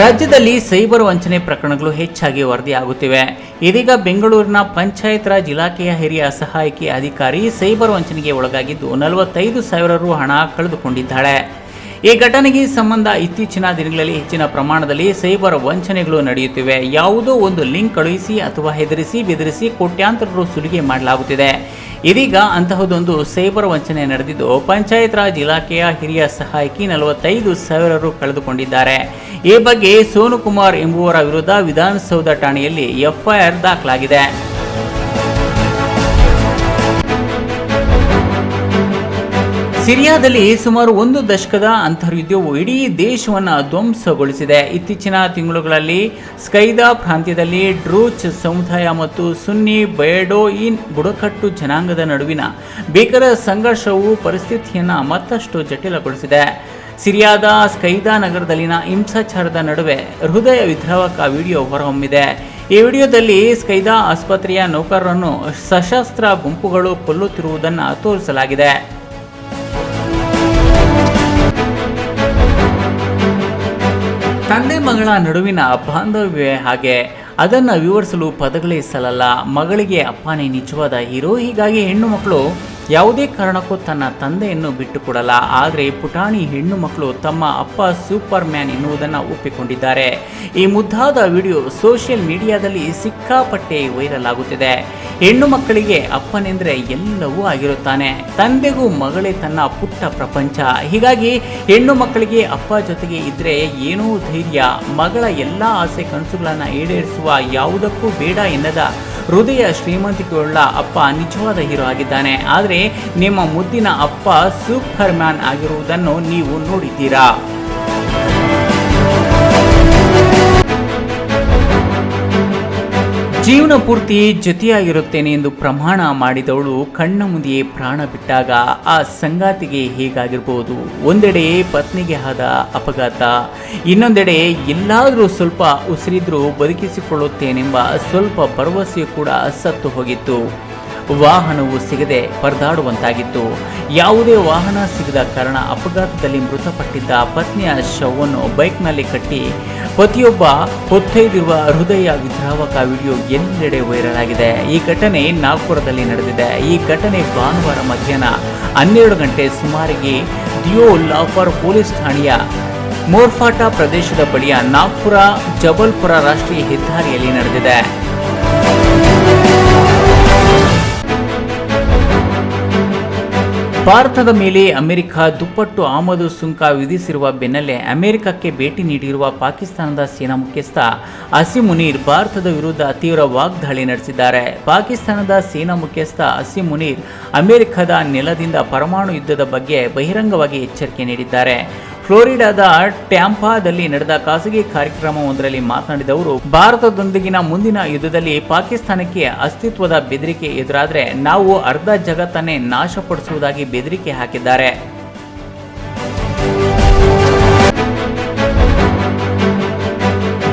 ರಾಜ್ಯದಲ್ಲಿ ಸೈಬರ್ ವಂಚನೆ ಪ್ರಕರಣಗಳು ಹೆಚ್ಚಾಗಿ ವರದಿಯಾಗುತ್ತಿವೆ. ಇದೀಗ ಬೆಂಗಳೂರಿನ ಪಂಚಾಯತ್ ರಾಜ್ ಇಲಾಖೆಯ ಹಿರಿಯ ಸಹಾಯಕಿ ಅಧಿಕಾರಿ ಸೈಬರ್ ವಂಚನೆಗೆ ಒಳಗಾಗಿದ್ದು ನಲವತ್ತೈದು ಸಾವಿರ ರು ಹಣ ಕಳೆದುಕೊಂಡಿದ್ದಾಳೆ. ಈ ಘಟನೆಗೆ ಸಂಬಂಧ ಇತ್ತೀಚಿನ ದಿನಗಳಲ್ಲಿ ಹೆಚ್ಚಿನ ಪ್ರಮಾಣದಲ್ಲಿ ಸೈಬರ್ ವಂಚನೆಗಳು ನಡೆಯುತ್ತಿವೆ. ಯಾವುದೋ ಒಂದು ಲಿಂಕ್ ಕಳುಹಿಸಿ ಅಥವಾ ಹೆದರಿಸಿ ಬೆದರಿಸಿ ಕೋಟ್ಯಾಂತರ ರು ಸುಲಿಗೆ ಮಾಡಲಾಗುತ್ತಿದೆ. ಇದೀಗ ಅಂತಹದೊಂದು ಸೈಬರ್ ವಂಚನೆ ನಡೆದಿದ್ದು, ಪಂಚಾಯತ್ ರಾಜ್ ಇಲಾಖೆಯ ಹಿರಿಯ ಸಹಾಯಕಿ ನಲವತ್ತೈದು ಸಾವಿರ ರು ಕಳೆದುಕೊಂಡಿದ್ದಾರೆ. ಈ ಬಗ್ಗೆ ಸೋನು ಕುಮಾರ್ ಎಂಬುವರ ವಿರುದ್ಧ ವಿಧಾನಸೌಧ ಠಾಣೆಯಲ್ಲಿ ಎಫ್ಐಆರ್ ದಾಖಲಾಗಿದೆ. ಸಿರಿಯಾದಲ್ಲಿ ಸುಮಾರು ಒಂದು ದಶಕದ ಅಂತರ್ಯುದ್ಧವು ಇಡೀ ದೇಶವನ್ನು ಧ್ವಂಸಗೊಳಿಸಿದೆ. ಇತ್ತೀಚಿನ ತಿಂಗಳುಗಳಲ್ಲಿ ಸ್ಕೈದಾ ಪ್ರಾಂತ್ಯದಲ್ಲಿ ಡ್ರೂಚ್ ಸಮುದಾಯ ಮತ್ತು ಸುನ್ನಿ ಬಯಡೋಯಿನ್ ಬುಡಕಟ್ಟು ಜನಾಂಗದ ನಡುವಿನ ಭೀಕರ ಸಂಘರ್ಷವು ಪರಿಸ್ಥಿತಿಯನ್ನು ಮತ್ತಷ್ಟು ಜಟಿಲಗೊಳಿಸಿದೆ. ಸಿರಿಯಾದ ಸ್ಕೈದಾ ನಗರದಲ್ಲಿನ ಹಿಂಸಾಚಾರದ ನಡುವೆ ಹೃದಯ ವಿದ್ರಾವಕ ವಿಡಿಯೋ ಹೊರಹೊಮ್ಮಿದೆ. ಈ ವಿಡಿಯೋದಲ್ಲಿ ಸ್ಕೈದಾ ಆಸ್ಪತ್ರೆಯ ನೌಕರರನ್ನು ಸಶಸ್ತ್ರ ಗುಂಪುಗಳು ಕೊಲ್ಲುತ್ತಿರುವುದನ್ನು ತೋರಿಸಲಾಗಿದೆ. ತಂದೆ ಮಗಳ ನಡುವಿನ ಬಾಂಧವ್ಯ ಹಾಗೆ ಅದನ್ನು ವಿವರಿಸಲು ಪದಗಳೇ ಸಲ್ಲಲ್ಲ. ಮಗಳಿಗೆ ಅಪ್ಪನೇ ನಿಜವಾದ ಹೀರೋ. ಹೀಗಾಗಿ ಹೆಣ್ಣು ಮಕ್ಕಳು ಯಾವುದೇ ಕಾರಣಕ್ಕೂ ತನ್ನ ತಂದೆಯನ್ನು ಬಿಟ್ಟುಕೊಡಲ್ಲ. ಆದರೆ ಪುಟಾಣಿ ಹೆಣ್ಣು ಮಕ್ಕಳು ತಮ್ಮ ಅಪ್ಪ ಸೂಪರ್ ಮ್ಯಾನ್ ಎನ್ನುವುದನ್ನು ಒಪ್ಪಿಕೊಂಡಿದ್ದಾರೆ. ಈ ಮುದ್ದಾದ ವಿಡಿಯೋ ಸೋಷಿಯಲ್ ಮೀಡಿಯಾದಲ್ಲಿ ಸಿಕ್ಕಾಪಟ್ಟೆ ವೈರಲ್ ಆಗುತ್ತಿದೆ. ಹೆಣ್ಣು ಮಕ್ಕಳಿಗೆ ಅಪ್ಪನೆಂದರೆ ಎಲ್ಲವೂ ಆಗಿರುತ್ತಾನೆ. ತಂದೆಗೂ ಮಗಳೇ ತನ್ನ ಪುಟ್ಟ ಪ್ರಪಂಚ. ಹೀಗಾಗಿ ಹೆಣ್ಣು ಮಕ್ಕಳಿಗೆ ಅಪ್ಪ ಜೊತೆಗೆ ಇದ್ರೆ ಏನೋ ಧೈರ್ಯ, ಮಗಳ ಎಲ್ಲ ಆಸೆ ಕನಸುಗಳನ್ನು ಈಡೇರಿಸುವ ಯಾವುದಕ್ಕೂ ಬೇಡ ಎನ್ನದ ಹೃದಯ ಶ್ರೀಮಂತಿಕೆಯುಳ್ಳ ಅಪ್ಪ ನಿಜವಾದ ಹೀರೋ ಆಗಿದ್ದಾನೆ. ಆದರೆ ನಿಮ್ಮ ಮುದ್ದಿನ ಅಪ್ಪ ಸೂಪರ್ ಮ್ಯಾನ್ ಆಗಿರುವುದನ್ನು ನೀವು ನೋಡಿದ್ದೀರಾ? ಜೀವನ ಪೂರ್ತಿ ಜೊತೆಯಾಗಿರುತ್ತೇನೆ ಎಂದು ಪ್ರಮಾಣ ಮಾಡಿದವಳು ಕಣ್ಣ ಮುಂದೆಯೇ ಪ್ರಾಣ ಬಿಟ್ಟಾಗ ಆ ಸಂಗಾತಿಗೆ ಹೇಗಾಗಿರ್ಬೋದು? ಒಂದೆಡೆ ಪತ್ನಿಗೆ ಆದ ಅಪಘಾತ, ಇನ್ನೊಂದೆಡೆ ಎಲ್ಲಾದರೂ ಸ್ವಲ್ಪ ಉಸಿರಿದ್ರೂ ಬದುಕಿಸಿಕೊಳ್ಳುತ್ತೇನೆಂಬ ಸ್ವಲ್ಪ ಭರವಸೆಯು ಕೂಡ ಸತ್ತು ಹೋಗಿತ್ತು. ವಾಹನವು ಸಿಗದೆ ಪರದಾಡುವಂತಾಗಿತ್ತು. ಯಾವುದೇ ವಾಹನ ಸಿಗದ ಕಾರಣ ಅಪಘಾತದಲ್ಲಿ ಮೃತಪಟ್ಟಿದ್ದ ಪತ್ನಿಯ ಶವವನ್ನು ಬೈಕ್ನಲ್ಲಿ ಕಟ್ಟಿ ಪತಿಯೊಬ್ಬ ಹೊತ್ತೊಯ್ದಿರುವ ಹೃದಯ ವಿದ್ರಾವಕ ವಿಡಿಯೋ ಎಲ್ಲೆಡೆ ವೈರಲ್ ಆಗಿದೆ ಈ ಘಟನೆ ನಾಗ್ಪುರದಲ್ಲಿ ನಡೆದಿದೆ. ಈ ಘಟನೆ ಭಾನುವಾರ ಮಧ್ಯಾಹ್ನ ಹನ್ನೆರಡು ಗಂಟೆ ಸುಮಾರಿಗೆ ದಿಯೋ ಲಾಫರ್ ಪೊಲೀಸ್ ಠಾಣೆಯ ಮೋರ್ಫಾಟಾ ಪ್ರದೇಶದ ಬಳಿಯ ನಾಗ್ಪುರ, ಜಬಲ್ಪುರ ರಾಷ್ಟ್ರೀಯ ಹೆದ್ದಾರಿಯಲ್ಲಿ ನಡೆದಿದೆ. ಭಾರತದ ಮೇಲೆ ಅಮೆರಿಕ ದುಪ್ಪಟ್ಟು ಆಮದು ಸುಂಕ ವಿಧಿಸಿರುವ ಬೆನ್ನಲ್ಲೇ ಅಮೆರಿಕಕ್ಕೆ ಭೇಟಿ ನೀಡಿರುವ ಪಾಕಿಸ್ತಾನದ ಸೇನಾ ಮುಖ್ಯಸ್ಥ ಅಸಿಮುನೀರ್ ಭಾರತದ ವಿರುದ್ಧ ತೀವ್ರ ವಾಗ್ದಾಳಿ ನಡೆಸಿದ್ದಾರೆ. ಪಾಕಿಸ್ತಾನದ ಸೇನಾ ಮುಖ್ಯಸ್ಥ ಅಸಿಮುನೀರ್ ಅಮೆರಿಕದ ನೆಲದಿಂದ ಪರಮಾಣು ಯುದ್ಧದ ಬಗ್ಗೆ ಬಹಿರಂಗವಾಗಿ ಎಚ್ಚರಿಕೆ ನೀಡಿದ್ದಾರೆ. ಫ್ಲೋರಿಡಾದ ಟ್ಯಾಂಪಾದಲ್ಲಿ ನಡೆದ ಖಾಸಗಿ ಕಾರ್ಯಕ್ರಮವೊಂದರಲ್ಲಿ ಮಾತನಾಡಿದ ಅವರು ಭಾರತದೊಂದಿಗಿನ ಮುಂದಿನ ಯುದ್ಧದಲ್ಲಿ ಪಾಕಿಸ್ತಾನಕ್ಕೆ ಅಸ್ತಿತ್ವದ ಬೆದರಿಕೆ ಎದುರಾದರೆ ನಾವು ಅರ್ಧ ಜಗತ್ತನ್ನೇ ನಾಶಪಡಿಸುವುದಾಗಿ ಬೆದರಿಕೆ ಹಾಕಿದ್ದಾರೆ.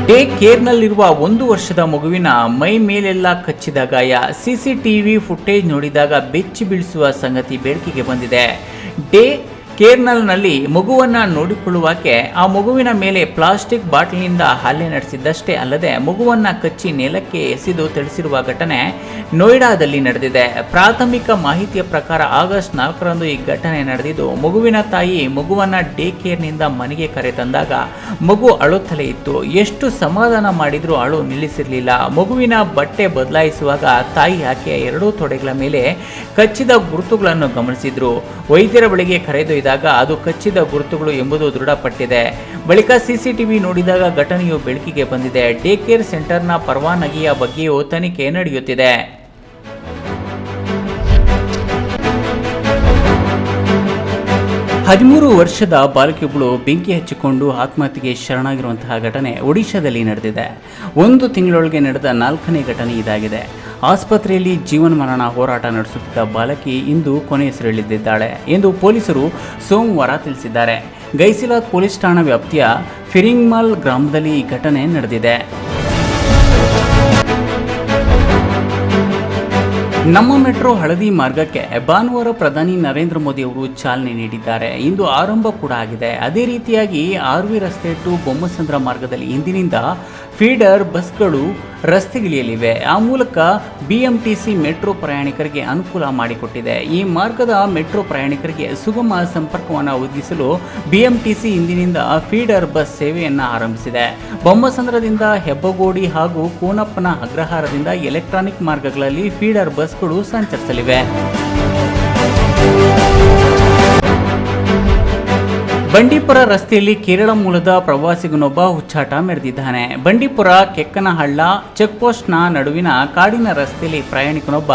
ಡೇ ಕೇರ್ನಲ್ಲಿರುವ ಒಂದು ವರ್ಷದ ಮಗುವಿನ ಮೈ ಮೇಲೆಲ್ಲ ಕಚ್ಚಿದ ಗಾಯ, ಸಿಸಿಟಿವಿ ಫುಟೇಜ್ ನೋಡಿದಾಗ ಬೆಚ್ಚಿ ಬೀಳಿಸುವ ಸಂಗತಿ ಬೆಳಕಿಗೆ ಬಂದಿದೆ. ಡೇ ಕೇರ್ನಲ್ನಲ್ಲಿ ಮಗುವನ್ನ ನೋಡಿಕೊಳ್ಳುವಾಕೆ ಆ ಮಗುವಿನ ಮೇಲೆ ಪ್ಲಾಸ್ಟಿಕ್ ಬಾಟ್ಲಿನಿಂದ ಹಲ್ಲೆ ನಡೆಸಿದ್ದಷ್ಟೇ ಅಲ್ಲದೆ ಮಗುವನ್ನ ಕಚ್ಚಿ ನೆಲಕ್ಕೆ ಎಸೆದು ತಿಳಿಸಿರುವ ಘಟನೆ ನೋಯ್ಡಾದಲ್ಲಿ ನಡೆದಿದೆ. ಪ್ರಾಥಮಿಕ ಮಾಹಿತಿಯ ಪ್ರಕಾರ ಆಗಸ್ಟ್ ನಾಲ್ಕರಂದು ಈ ಘಟನೆ ನಡೆದಿದ್ದು, ಮಗುವಿನ ತಾಯಿ ಮಗುವನ್ನ ಡೇ ಕೇರ್ನಿಂದ ಮನೆಗೆ ಕರೆ ತಂದಾಗ ಮಗು ಅಳುತ್ತಲೇ ಇತ್ತು. ಎಷ್ಟು ಸಮಾಧಾನ ಮಾಡಿದರೂ ಅಳು ನಿಲ್ಲಿಸಿರಲಿಲ್ಲ. ಮಗುವಿನ ಬಟ್ಟೆ ಬದಲಾಯಿಸುವಾಗ ತಾಯಿ ಆಕೆಯ ಎರಡೂ ತೊಡೆಗಳ ಮೇಲೆ ಕಚ್ಚಿದ ಗುರುತುಗಳನ್ನು ಗಮನಿಸಿದ್ರು. ವೈದ್ಯರ ಬಳಿಗೆ ಕರೆದೊಯ್ದಾಗ ಅದು ಕಚ್ಚಿದ ಗುರುತುಗಳು ಎಂಬುದು ದೃಢಪಟ್ಟಿದೆ. ಬಳಿಕ ಸಿಸಿಟಿವಿ ನೋಡಿದಾಗ ಘಟನೆಯು ಬೆಳಕಿಗೆ ಬಂದಿದೆ. ಡೇ ಕೇರ್ ಸೆಂಟರ್ನ ಪರವಾನಗಿಯ ಬಗ್ಗೆಯೂ ತನಿಖೆ ನಡೆಯುತ್ತಿದೆ. ಹದಿಮೂರು ವರ್ಷದ ಬಾಲಕಿಯೊಬ್ಬಳು ಬೆಂಕಿ ಹಚ್ಚಿಕೊಂಡು ಆತ್ಮಹತ್ಯೆಗೆ ಶರಣಾಗಿರುವಂತಹ ಘಟನೆ ಒಡಿಶಾದಲ್ಲಿ ನಡೆದಿದೆ. ಒಂದು ತಿಂಗಳೊಳಗೆ ನಡೆದ ನಾಲ್ಕನೇ ಘಟನೆ ಇದಾಗಿದೆ. ಆಸ್ಪತ್ರೆಯಲ್ಲಿ ಜೀವನ ಮರಣ ಹೋರಾಟ ನಡೆಸುತ್ತಿದ್ದ ಬಾಲಕಿ ಇಂದು ಕೊನೆಯುಸಿರೆಳೆದಿದ್ದಾಳೆ ಎಂದು ಪೊಲೀಸರು ಸೋಮವಾರ ತಿಳಿಸಿದ್ದಾರೆ. ಗೈಸಿಲಾ ಪೊಲೀಸ್ ಠಾಣಾ ವ್ಯಾಪ್ತಿಯ ಫಿರಿಂಗ್ಮಲ್ ಗ್ರಾಮದಲ್ಲಿ ಈ ಘಟನೆ ನಡೆದಿದೆ. ನಮ್ಮ ಮೆಟ್ರೋ ಹಳದಿ ಮಾರ್ಗಕ್ಕೆ ಭಾನುವಾರ ಪ್ರಧಾನಿ ನರೇಂದ್ರ ಮೋದಿ ಅವರು ಚಾಲನೆ ನೀಡಿದ್ದಾರೆ. ಇಂದು ಆರಂಭ ಕೂಡ ಆಗಿದೆ. ಅದೇ ರೀತಿಯಾಗಿ ಆರ್ವಿ ರಸ್ತೆ ಟು ಬೊಮ್ಮಸಂದ್ರ ಮಾರ್ಗದಲ್ಲಿ ಇಂದಿನಿಂದ ಫೀಡರ್ ಬಸ್ಗಳು ರಸ್ತೆಗಿಳಿಯಲಿವೆ. ಆ ಮೂಲಕ ಬಿಎಂಟಿಸಿ ಮೆಟ್ರೋ ಪ್ರಯಾಣಿಕರಿಗೆ ಅನುಕೂಲ ಮಾಡಿಕೊಟ್ಟಿದೆ. ಈ ಮಾರ್ಗದ ಮೆಟ್ರೋ ಪ್ರಯಾಣಿಕರಿಗೆ ಸುಗಮ ಸಂಪರ್ಕವನ್ನು ಒದಗಿಸಲು ಬಿಎಂಟಿಸಿ ಇಂದಿನಿಂದ ಫೀಡರ್ ಬಸ್ ಸೇವೆಯನ್ನು ಆರಂಭಿಸಿದೆ. ಬೊಮ್ಮಸಂದ್ರದಿಂದ ಹೆಬ್ಬಗೋಡಿ ಹಾಗೂ ಕೋನಪ್ಪನ ಅಗ್ರಹಾರದಿಂದ ಎಲೆಕ್ಟ್ರಾನಿಕ್ ಮಾರ್ಗಗಳಲ್ಲಿ ಫೀಡರ್ ಬಸ್ಗಳು ಸಂಚರಿಸಲಿವೆ. ಬಂಡೀಪುರ ರಸ್ತೆಯಲ್ಲಿ ಕೇರಳ ಮೂಲದ ಪ್ರವಾಸಿಗನೊಬ್ಬ ಹುಚ್ಚಾಟ ಮೆರೆದಿದ್ದಾನೆ. ಬಂಡೀಪುರ ಕೆಕ್ಕನಹಳ್ಳ ಚೆಕ್ಪೋಸ್ಟ್ನ ನಡುವಿನ ಕಾಡಿನ ರಸ್ತೆಯಲ್ಲಿ ಪ್ರಯಾಣಿಕನೊಬ್ಬ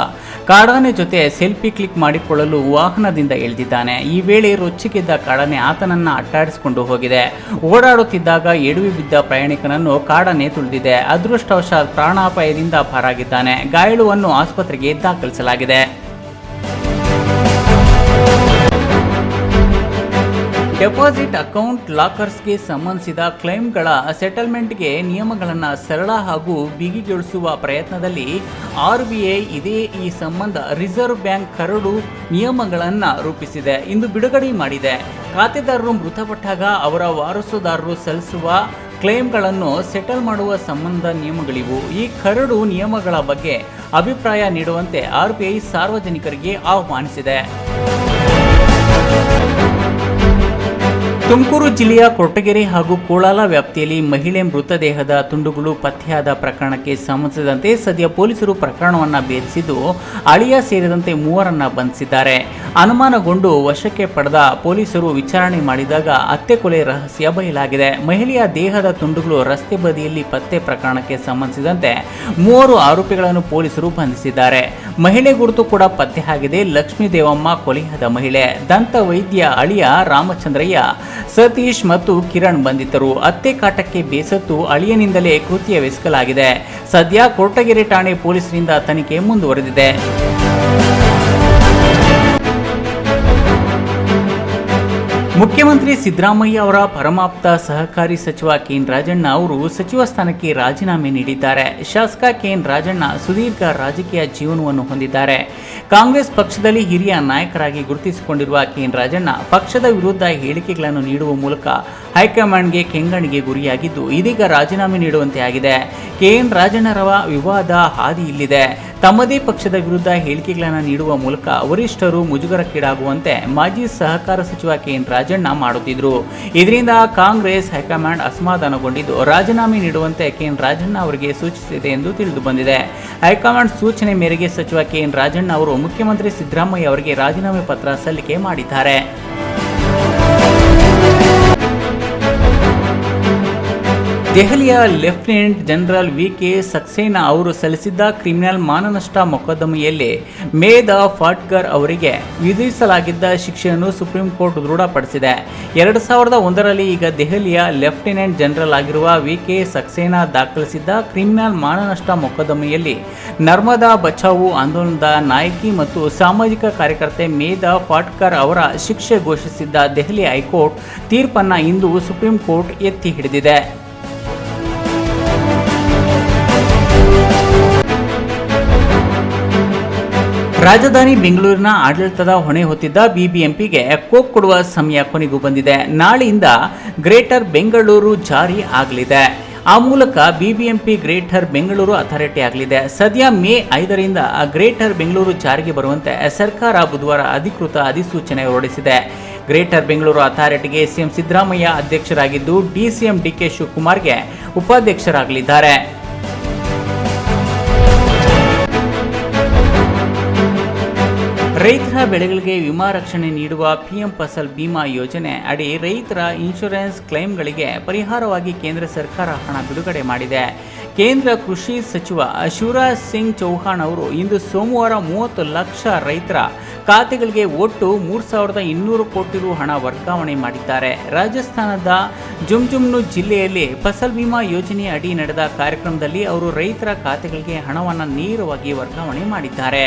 ಕಾಡಾನೆ ಜೊತೆ ಸೆಲ್ಫಿ ಕ್ಲಿಕ್ ಮಾಡಿಕೊಳ್ಳಲು ವಾಹನದಿಂದ ಇಳಿದಿದ್ದಾನೆ. ಈ ವೇಳೆ ರೊಚ್ಚಿಗಿದ್ದ ಕಾಡಾನೆ ಆತನನ್ನ ಅಟ್ಟಾಡಿಸಿಕೊಂಡು ಹೋಗಿದೆ. ಓಡಾಡುತ್ತಿದ್ದಾಗ ಎಡವಿ ಬಿದ್ದ ಪ್ರಯಾಣಿಕನನ್ನು ಕಾಡಾನೆ ತುಳಿದಿದೆ. ಅದೃಷ್ಟವಶಾತ್ ಪ್ರಾಣಾಪಾಯದಿಂದ ಪಾರಾಗಿದ್ದಾನೆ. ಗಾಯಳುವನ್ನು ಆಸ್ಪತ್ರೆಗೆ ದಾಖಲಿಸಲಾಗಿದೆ. ಡೆಪಾಸಿಟ್ ಅಕೌಂಟ್ ಲಾಕರ್ಸ್ಗೆ ಸಂಬಂಧಿಸಿದ ಕ್ಲೈಮ್ಗಳ ಸೆಟಲ್ಮೆಂಟ್ಗೆ ನಿಯಮಗಳನ್ನು ಸರಳ ಹಾಗೂ ಬಿಗಿಗೊಳಿಸುವ ಪ್ರಯತ್ನದಲ್ಲಿ ಆರ್ ಬಿ ಐ ಇದೇ ಈ ಸಂಬಂಧ ರಿಸರ್ವ್ ಬ್ಯಾಂಕ್ ಕರಡು ನಿಯಮಗಳನ್ನು ರೂಪಿಸಿದೆ. ಇಂದು ಬಿಡುಗಡೆ ಮಾಡಿದೆ. ಖಾತೆದಾರರು ಮೃತಪಟ್ಟಾಗ ಅವರ ವಾರಸುದಾರರು ಸಲ್ಲಿಸುವ ಕ್ಲೈಮ್ಗಳನ್ನು ಸೆಟಲ್ ಮಾಡುವ ಸಂಬಂಧ ನಿಯಮಗಳಿವು. ಈ ಕರಡು ನಿಯಮಗಳ ಬಗ್ಗೆ ಅಭಿಪ್ರಾಯ ನೀಡುವಂತೆ ಆರ್ ಬಿ ಐ ಸಾರ್ವಜನಿಕರಿಗೆ ಆಹ್ವಾನಿಸಿದೆ. ತುಮಕೂರು ಜಿಲ್ಲೆಯ ಕೊಟ್ಟಗೆರೆ ಹಾಗೂ ಕೋಳಾಲ ವ್ಯಾಪ್ತಿಯಲ್ಲಿ ಮಹಿಳೆ ಮೃತದೇಹದ ತುಂಡುಗಳು ಪತ್ತೆಯಾದ ಪ್ರಕರಣಕ್ಕೆ ಸಂಬಂಧಿಸಿದಂತೆ ಸದ್ಯ ಪೊಲೀಸರು ಪ್ರಕರಣವನ್ನು ಭೇದಿಸಿದ್ದು, ಅಳಿಯ ಸೇರಿದಂತೆ ಮೂವರನ್ನ ಬಂಧಿಸಿದ್ದಾರೆ. ಅನುಮಾನಗೊಂಡು ವಶಕ್ಕೆ ಪಡೆದ ಪೊಲೀಸರು ವಿಚಾರಣೆ ಮಾಡಿದಾಗ ಹತ್ಯೆ ಕೊಲೆ ರಹಸ್ಯ ಬಯಲಾಗಿದೆ. ಮಹಿಳೆಯ ದೇಹದ ತುಂಡುಗಳು ರಸ್ತೆ ಬದಿಯಲ್ಲಿ ಪತ್ತೆ ಪ್ರಕರಣಕ್ಕೆ ಸಂಬಂಧಿಸಿದಂತೆ ಮೂವರು ಆರೋಪಿಗಳನ್ನು ಪೊಲೀಸರು ಬಂಧಿಸಿದ್ದಾರೆ. ಮಹಿಳೆ ಗುರುತು ಕೂಡ ಪತ್ತೆ ಆಗಿದೆ ಲಕ್ಷ್ಮೀ ದೇವಮ್ಮ ಕೊಲೆಯಾದ ಮಹಿಳೆ. ದಂತ ವೈದ್ಯ ಅಳಿಯ ರಾಮಚಂದ್ರಯ್ಯ, ಸತೀಶ್ ಮತ್ತು ಕಿರಣ್ ಬಂಧಿತರು. ಹತ್ಯೆ ಕಾಟಕ್ಕೆ ಬೇಸತ್ತು ಅಳಿಯನಿಂದಲೇ ಕೃತ್ಯವೆಸಗಲಾಗಿದೆ. ಸದ್ಯ ಕೊರಟಗೆರೆ ಠಾಣೆ ಪೊಲೀಸರಿಂದ ತನಿಖೆ ಮುಂದುವರೆದಿದೆ. ಮುಖ್ಯಮಂತ್ರಿ ಸಿದ್ದರಾಮಯ್ಯ ಅವರ ಪರಮಾಪ್ತ ಸಹಕಾರಿ ಸಚಿವ ಕೆಎನ್ ರಾಜಣ್ಣ ಅವರು ಸಚಿವ ಸ್ಥಾನಕ್ಕೆ ರಾಜೀನಾಮೆ ನೀಡಿದ್ದಾರೆ. ಶಾಸಕ ಕೆಎನ್ ರಾಜಣ್ಣ ಸುದೀರ್ಘ ರಾಜಕೀಯ ಜೀವನವನ್ನು ಹೊಂದಿದ್ದಾರೆ. ಕಾಂಗ್ರೆಸ್ ಪಕ್ಷದಲ್ಲಿ ಹಿರಿಯ ನಾಯಕರಾಗಿ ಗುರುತಿಸಿಕೊಂಡಿರುವ ಕೆಎನ್ ರಾಜಣ್ಣ ಪಕ್ಷದ ವಿರುದ್ಧ ಹೇಳಿಕೆಗಳನ್ನು ನೀಡುವ ಮೂಲಕ ಹೈಕಮಾಂಡ್ಗೆ ಕೆಂಗಣಿಗೆ ಗುರಿಯಾಗಿದ್ದು, ಇದೀಗ ರಾಜೀನಾಮೆ ನೀಡುವಂತೆ ಆಗಿದೆ. ಕೆಎನ್ ರಾಜಣ್ಣರವ ವಿವಾದ ಹಾದಿ ಇಲ್ಲಿದೆ. ತಮ್ಮದೇ ಪಕ್ಷದ ವಿರುದ್ಧ ಹೇಳಿಕೆಗಳನ್ನು ನೀಡುವ ಮೂಲಕ ವರಿಷ್ಠರು ಮುಜುಗರಕ್ಕೀಡಾಗುವಂತೆ ಮಾಜಿ ಸಹಕಾರ ಸಚಿವ ಕೆ ಎನ್ ರಾಜಣ್ಣ ಮಾಡುತ್ತಿದ್ದರು ಇದರಿಂದ ಕಾಂಗ್ರೆಸ್ ಹೈಕಮಾಂಡ್ ಅಸಮಾಧಾನಗೊಂಡಿದ್ದು, ರಾಜೀನಾಮೆ ನೀಡುವಂತೆ ಕೆ ಎನ್ ರಾಜಣ್ಣ ಅವರಿಗೆ ಸೂಚಿಸಿದೆ ಎಂದು ತಿಳಿದು ಬಂದಿದೆ. ಹೈಕಮಾಂಡ್ ಸೂಚನೆ ಮೇರೆಗೆ ಸಚಿವ ಕೆ ಎನ್ ರಾಜಣ್ಣ ಅವರು ಮುಖ್ಯಮಂತ್ರಿ ಸಿದ್ದರಾಮಯ್ಯ ಅವರಿಗೆ ರಾಜೀನಾಮೆ ಪತ್ರ ಸಲ್ಲಿಕೆ ಮಾಡಿದ್ದಾರೆ. ದೆಹಲಿಯ lieutenant general V K Saxena ಅವರು ಸಲ್ಲಿಸಿದ್ದ ಕ್ರಿಮಿನಲ್ ಮಾನನಷ್ಟ ಮೊಕದ್ದಮೆಯಲ್ಲಿ ಮೇಧ ಫಾಟ್ಕರ್ ಅವರಿಗೆ ವಿಧಿಸಲಾಗಿದ್ದ ಶಿಕ್ಷೆಯನ್ನು ಸುಪ್ರೀಂ ಕೋರ್ಟ್ ದೃಢಪಡಿಸಿದೆ. ಎರಡು ಸಾವಿರದ ಒಂದರಲ್ಲಿ ಈಗ ದೆಹಲಿಯ ಲೆಫ್ಟಿನೆಂಟ್ ಜನರಲ್ ಆಗಿರುವ ವಿ ಕೆ ಸಕ್ಸೇನಾ ದಾಖಲಿಸಿದ್ದ ಕ್ರಿಮಿನಲ್ ಮಾನನಷ್ಟ ಮೊಕದ್ದಮೆಯಲ್ಲಿ ನರ್ಮದಾ ಬಚಾವು ಆಂದೋಲನದ ನಾಯಕಿ ಮತ್ತು ಸಾಮಾಜಿಕ ಕಾರ್ಯಕರ್ತೆ ಮೇಧಾ ಫಾಟ್ಕರ್ ಅವರ ಶಿಕ್ಷೆ ಘೋಷಿಸಿದ್ದ ದೆಹಲಿ ಹೈಕೋರ್ಟ್ ತೀರ್ಪನ್ನು ಇಂದು ಸುಪ್ರೀಂ ಕೋರ್ಟ್ ಎತ್ತಿ ಹಿಡಿದಿದೆ. ರಾಜಧಾನಿ ಬೆಂಗಳೂರಿನ ಆಡಳಿತದ ಹೊಣೆ ಹೊತ್ತಿದ್ದ ಬಿಬಿಎಂಪಿಗೆ ಕೋಕ್ ಕೊಡುವ ಸಮಯ ಕೊನೆಗೂ ಬಂದಿದೆ. ನಾಳೆಯಿಂದ ಗ್ರೇಟರ್ ಬೆಂಗಳೂರು ಜಾರಿ ಆಗಲಿದೆ. ಆ ಮೂಲಕ ಬಿಬಿಎಂಪಿ ಗ್ರೇಟರ್ ಬೆಂಗಳೂರು ಅಥಾರಿಟಿ ಆಗಲಿದೆ. ಸದ್ಯ ಮೇ ಐದರಿಂದ ಗ್ರೇಟರ್ ಬೆಂಗಳೂರು ಜಾರಿಗೆ ಬರುವಂತೆ ಸರ್ಕಾರ ಬುಧವಾರ ಅಧಿಕೃತ ಅಧಿಸೂಚನೆ ಹೊರಡಿಸಿದೆ. ಗ್ರೇಟರ್ ಬೆಂಗಳೂರು ಅಥಾರಿಟಿಗೆ ಸಿಎಂ ಸಿದ್ದರಾಮಯ್ಯ ಅಧ್ಯಕ್ಷರಾಗಿದ್ದು ಡಿಸಿಎಂ ಡಿಕೆ ಶಿವಕುಮಾರ್ಗೆ ಉಪಾಧ್ಯಕ್ಷರಾಗಲಿದ್ದಾರೆ. ರೈತರ ಬೆಳೆಗಳಿಗೆ ವಿಮಾ ರಕ್ಷಣೆ ನೀಡುವ ಪಿಎಂ ಫಸಲ್ ಬಿಮಾ ಯೋಜನೆ ಅಡಿ ರೈತರ ಇನ್ಶೂರೆನ್ಸ್ ಕ್ಲೈಮ್ಗಳಿಗೆ ಪರಿಹಾರವಾಗಿ ಕೇಂದ್ರ ಸರ್ಕಾರ ಹಣ ಬಿಡುಗಡೆ ಮಾಡಿದೆ. ಕೇಂದ್ರ ಕೃಷಿ ಸಚಿವ ಶಿವರಾಜ್ ಸಿಂಗ್ ಚೌಹಾಣ್ ಅವರು ಇಂದು ಸೋಮವಾರ ಮೂವತ್ತು ಲಕ್ಷ ರೈತರ ಖಾತೆಗಳಿಗೆ ಒಟ್ಟು ಮೂರು ಸಾವಿರದ ಇನ್ನೂರು ಕೋಟಿ ರು ಹಣ ವರ್ಗಾವಣೆ ಮಾಡಿದ್ದಾರೆ. ರಾಜಸ್ಥಾನದ ಜುಮ್ಜುಮ್ನು ಜಿಲ್ಲೆಯಲ್ಲಿ ಫಸಲ್ ಬಿಮಾ ಯೋಜನೆ ಅಡಿ ನಡೆದ ಕಾರ್ಯಕ್ರಮದಲ್ಲಿ ಅವರು ರೈತರ ಖಾತೆಗಳಿಗೆ ಹಣವನ್ನು ನೇರವಾಗಿ ವರ್ಗಾವಣೆ ಮಾಡಿದ್ದಾರೆ.